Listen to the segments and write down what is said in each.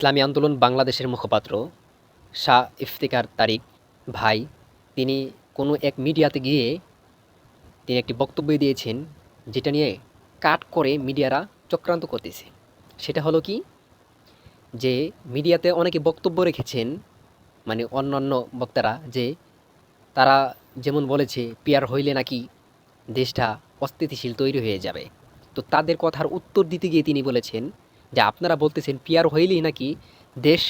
ইসলামী আন্দোলন বাংলাদেশের মুখপাত্র শাহ ইফতিকার তারিক ভাই, তিনি কোনো এক মিডিয়াতে গিয়ে তিনি একটি বক্তব্য দিয়েছেন যেটা নিয়ে কাট করে মিডিয়ারা চক্রান্ত করতেছে। সেটা হলো কি? যে মিডিয়াতে অনেকে বক্তব্য রেখেছেন মানে অন্যান্য বক্তারা, যে তারা যেমন বলেছে, পিয়ার হইলে নাকি দেশটা অস্থিতিশীল তৈরি হয়ে যাবে। তো তাদের কথার উত্তর দিতে গিয়ে তিনি বলেছেন যে আপনারা বলতেছেন পিয়ার হইলেই নাকি দেশ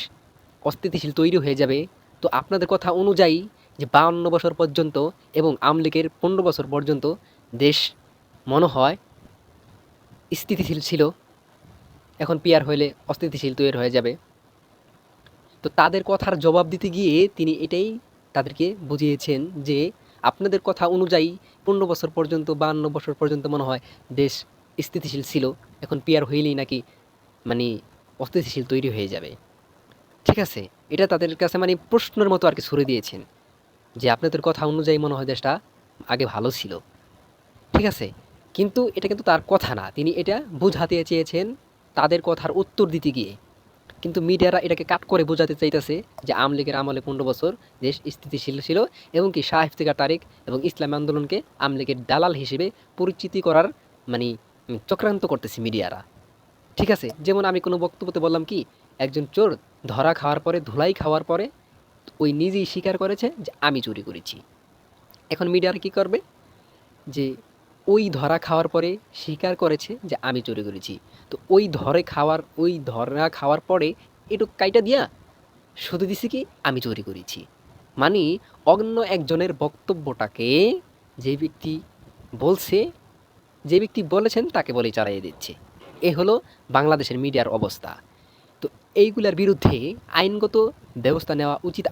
অস্থিতিশীল তৈরি হয়ে যাবে। তো আপনাদের কথা অনুযায়ী যে বাউন্ন বছর পর্যন্ত এবং আমলিগের পনেরো বছর পর্যন্ত দেশ মনে হয় স্থিতিশীল ছিল। এখন পিয়ার হইলে অস্থিতিশীল তৈরি হয়ে যাবে। তো তাদের কথার জবাব দিতে গিয়ে তিনি এটাই তাদেরকে বুঝিয়েছেন যে আপনাদের কথা অনুযায়ী পনেরো বছর পর্যন্ত বান্ন বছর পর্যন্ত মনে হয় দেশ স্থিতিশীল ছিল। এখন পিয়ার হইলেই নাকি মানে অস্থিতিশীল তৈরি হয়ে যাবে। ঠিক আছে? এটা তাদের কাছে মানে প্রশ্নের মতো আর কি ছুড়ে দিয়েছেন যে আপনাদের কথা অনুযায়ী মনে হয় দেশটা আগে ভালো ছিল। ঠিক আছে? কিন্তু এটা কিন্তু তার কথা না। তিনি এটা বুঝাতে চেয়েছেন তাদের কথার উত্তর দিতে গিয়ে। কিন্তু মিডিয়ারা এটাকে কাট করে বোঝাতে চাইতেছে যে আওয়ামী লীগের আমলে পনেরো বছর দেশ স্থিতিশীল ছিল এবং কি শাহ ইফতিকার তারিক এবং ইসলামী আন্দোলনকে আওয়ামী লীগের দালাল হিসেবে পরিচিতি করার মানে চক্রান্ত করতেছে মিডিয়ারা। ঠিক আছে, যেমন আমি কোনো বক্তব্যতে বললাম কি, একজন চোর ধরা খাওয়ার পরে, ধুলাই খাওয়ার পরে, ওই নিজেই স্বীকার করেছে যে আমি চুরি করেছি। এখন মিডিয়ার কি করবে? যে ওই ধরা খাওয়ার পরে স্বীকার করেছে যে আমি চুরি করেছি। তো ওই ধরে খাওয়ার, ওই ধরা খাওয়ার পরে একটু কাইটা দিয়া শুধু দিছি কি, আমি চুরি করেছি। মানে অন্য একজনের বক্তব্যটাকে যে ব্যক্তি বলছে, যে ব্যক্তি বলেছেন তাকে বলে চালাইয়ে দিচ্ছে। এ হলো বাংলাদেশের মিডিয়ার অবস্থা। তো এইগুলার বিরুদ্ধে আইনগত ব্যবস্থা নেওয়া উচিত